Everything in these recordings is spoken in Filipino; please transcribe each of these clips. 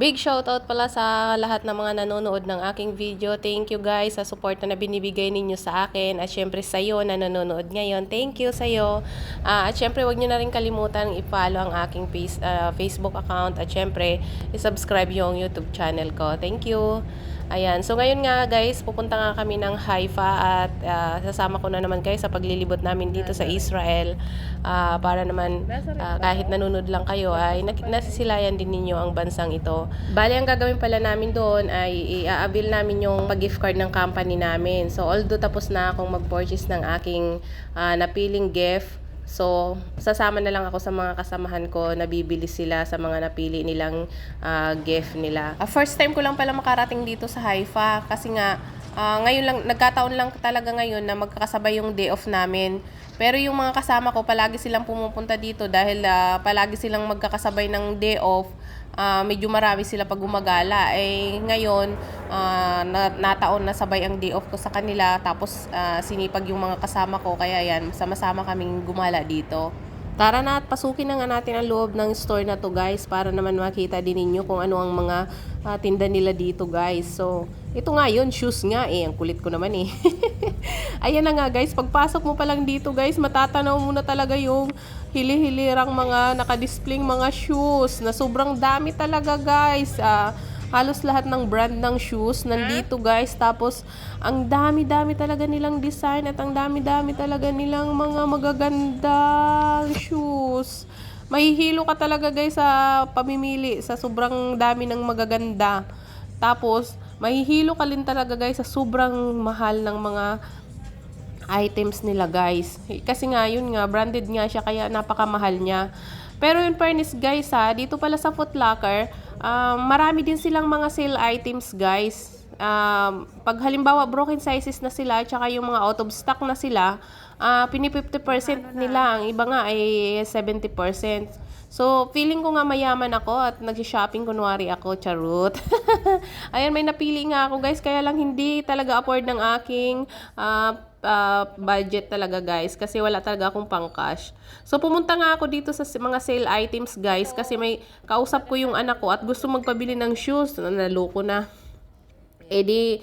Big shoutout pala sa lahat ng mga nanonood ng aking video. Thank you guys sa support na binibigay ninyo sa akin. At syempre sa iyo na nanonood ngayon. Thank you sa iyo. Ah, at syempre wag niyo na rin kalimutan i-follow ang aking face, ah, Facebook account. At syempre i-subscribe yung YouTube channel ko. Thank you. Ayan. So ngayon nga guys, pupunta nga kami ng Haifa at ah, sasama ko na naman kayo sa paglilibot namin dito sa Israel Ah, para naman ah, kahit nanonood lang kayo ay nasisilayan din ninyo ang bansang ito. Bali, ang gagawin pala namin doon ay i-avail namin yung pag-gift card ng company namin. So although tapos na akong mag-purchase ng aking ah, napiling gift, So, sasama na lang ako sa mga kasamahan ko na bibili sila sa mga napili nilang ah, gift nila. Ah, first time ko lang pala makarating dito sa Haifa kasi nga ah, ngayon lang nagkataon lang talaga ngayon na magkakasabay yung day off namin. Pero yung mga kasama ko palagi silang pumupunta dito dahil ah, palagi silang magkakasabay ng day off. Ah, medyo marami sila pag gumagala. Eh, ngayon, ah, na, nataon na sabay ang day off ko sa kanila. Tapos, ah, sinipag yung mga kasama ko. Kaya yan, sama-sama kaming gumala dito. Tara na at pasukin na nga natin ang loob ng store na to guys para naman makita din ninyo kung ano ang mga ah, tinda nila dito guys. So, ito nga yun, shoes nga eh. Ang kulit ko naman eh. Ayan na nga guys, pagpasok mo pa lang dito guys, matatanaw mo na talaga yung hili-hilirang mga nakadisplaying mga shoes na sobrang dami talaga guys. Ah, halos lahat ng brand ng shoes nandito guys. Tapos, ang dami-dami talaga nilang design at ang dami-dami talaga nilang mga magagandang shoes. Mahihilo ka talaga guys sa pamimili sa sobrang dami ng magaganda. Tapos, mahihilo ka rin talaga guys sa sobrang mahal ng mga items nila guys. Kasi nga yun nga branded nga siya kaya napakamahal niya. Pero in fairness guys ha, dito pala sa Foot Locker, um, marami din silang mga sale items guys. Um, pag halimbawa broken sizes na sila tsaka yung mga out of stock na sila, uh, pini 50% nila, ang iba nga ay 70%. So, feeling ko nga mayaman ako at nag-shopping kunwari ako, charot. Ayan, may napili nga ako guys, kaya lang hindi talaga afford ng aking ah, ah, budget talaga guys kasi wala talaga akong pang cash. So pumunta nga ako dito sa mga sale items guys kasi may kausap ko yung anak ko at gusto magpabili ng shoes. Naloko na. Eh di,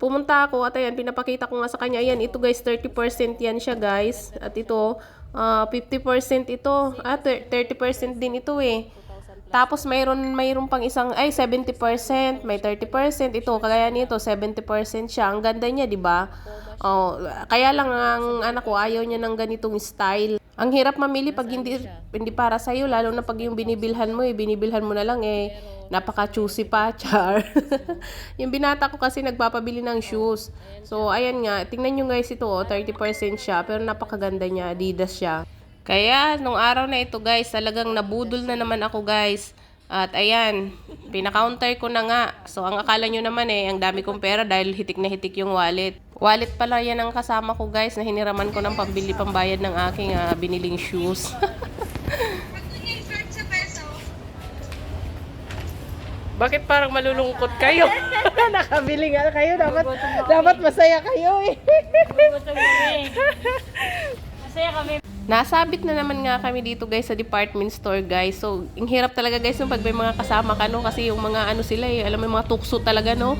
pumunta ako at ayan, pinapakita ko nga sa kanya. Ayan, ito guys, 30% yan siya guys. At ito, ah, 50% ito. Ah, thir- 30% din ito eh. Tapos mayroon mayroon pang isang ay 70%, may 30%. Ito kagaya nito 70% siya. Ang ganda niya, 'di ba? Oh, kaya lang ang anak ko ayaw niya ng ganitong style. Ang hirap mamili pag hindi hindi para sa iyo lalo na pag yung binibilhan mo, eh, binibilhan mo na lang eh napaka-choosy pa, char. yung binata ko kasi nagpapabili ng shoes. So, ayan nga, tingnan nyo guys ito, oh, 30% siya, pero napakaganda niya, Adidas siya. Kaya, nung araw na ito guys, talagang nabudol na naman ako guys. At ayan, pinaka-counter ko na nga. So, ang akala nyo naman eh, ang dami kong pera dahil hitik na hitik yung wallet. Wallet pala yan ang kasama ko guys, na hiniraman ko ng pambili pambayad ng aking ah, biniling shoes. Bakit parang malulungkot kayo? Nakabili nga kayo, dapat, dapat masaya kayo eh. Masaya kami. Nasabit na naman nga kami dito guys sa department store guys. So, ang hirap talaga guys yung pag may mga kasama ka no kasi yung mga ano sila eh, alam mo yung mga tukso talaga no.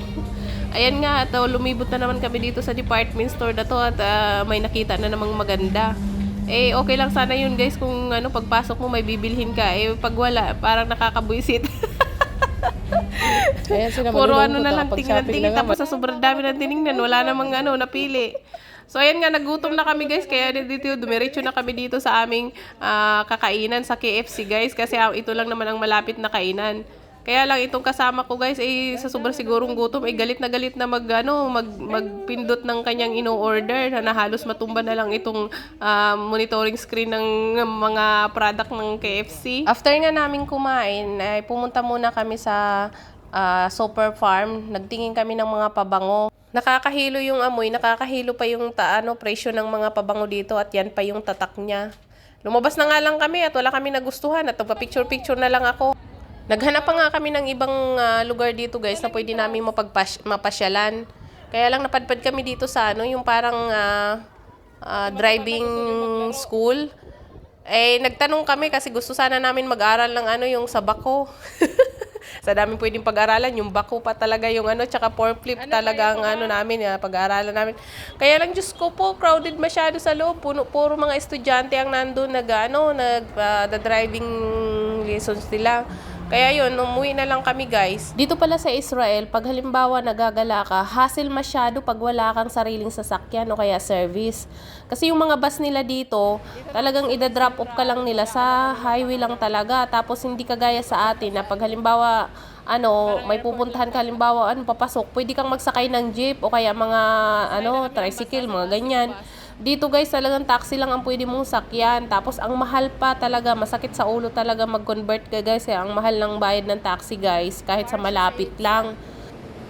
Ayan nga, at uh, lumibot na naman kami dito sa department store na to at uh, may nakita na namang maganda. Eh, okay lang sana yun guys kung ano, pagpasok mo may bibilhin ka. Eh, pag wala, parang nakakabuisit. Ayan sila Puro ano na lang, pag tingnan shopping tingin na nga. Tapos sa sobrang dami ng tinignan, wala namang ano, napili. So, ayan nga, nagutom na kami guys. Kaya dito, dumiretso na kami dito sa aming ah, kakainan sa KFC guys. Kasi ah, ito lang naman ang malapit na kainan. Kaya lang itong kasama ko guys, eh, sa sobrang sigurong gutom, eh, galit na galit na mag, ano, mag, magpindot ng kanyang ino-order na, halos matumba na lang itong ah, monitoring screen ng mga product ng KFC. After nga namin kumain, ay pumunta muna kami sa ah, Super Farm. Nagtingin kami ng mga pabango. Nakakahilo yung amoy, nakakahilo pa yung ta, ano, presyo ng mga pabango dito at yan pa yung tatak niya. Lumabas na nga lang kami at wala kami nagustuhan at picture-picture na lang ako. Naghanap pa nga kami ng ibang ah, lugar dito guys na pwede namin mapagpas- mapasyalan. Kaya lang napadpad kami dito sa ano, yung parang ah, ah, driving school. Eh, nagtanong kami kasi gusto sana namin mag-aral ng ano, yung sa Bako. sa daming pwedeng pag-aralan, yung bako pa talaga yung ano, tsaka forklift talaga ang ano namin, ah, pag-aaralan namin. Kaya lang, Diyos ko po, crowded masyado sa loob. Puno, puro mga estudyante ang nandun nag, ano, nag, ah, the driving lessons nila. Kaya yun, umuwi na lang kami guys. Dito pala sa Israel, pag halimbawa nagagala ka, hassle masyado pag wala kang sariling sasakyan o kaya service. Kasi yung mga bus nila dito, talagang ida-drop off ka lang nila sa highway lang talaga. Tapos hindi kagaya sa atin na pag halimbawa ano, may pupuntahan ka halimbawa, ano, papasok, pwede kang magsakay ng jeep o kaya mga, ano, tricycle, mga ganyan. Dito guys, talagang taxi lang ang pwede mong sakyan. Tapos ang mahal pa talaga, masakit sa ulo talaga mag-convert ka guys. Eh. Ang mahal ng bayad ng taxi guys, kahit sa malapit lang.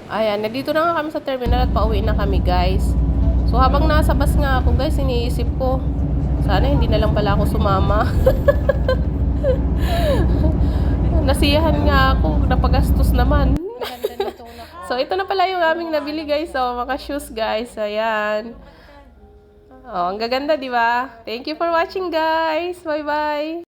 Ayan, nandito na nga kami sa terminal at pauwi na kami guys. So habang nasa bus nga ako guys, iniisip ko, sana hindi na lang pala ako sumama. Nasiyahan nga ako, napagastos naman. so ito na pala yung aming nabili guys, so mga shoes guys, ayan. Oh, ang gaganda, di ba? Thank you for watching, guys. Bye-bye.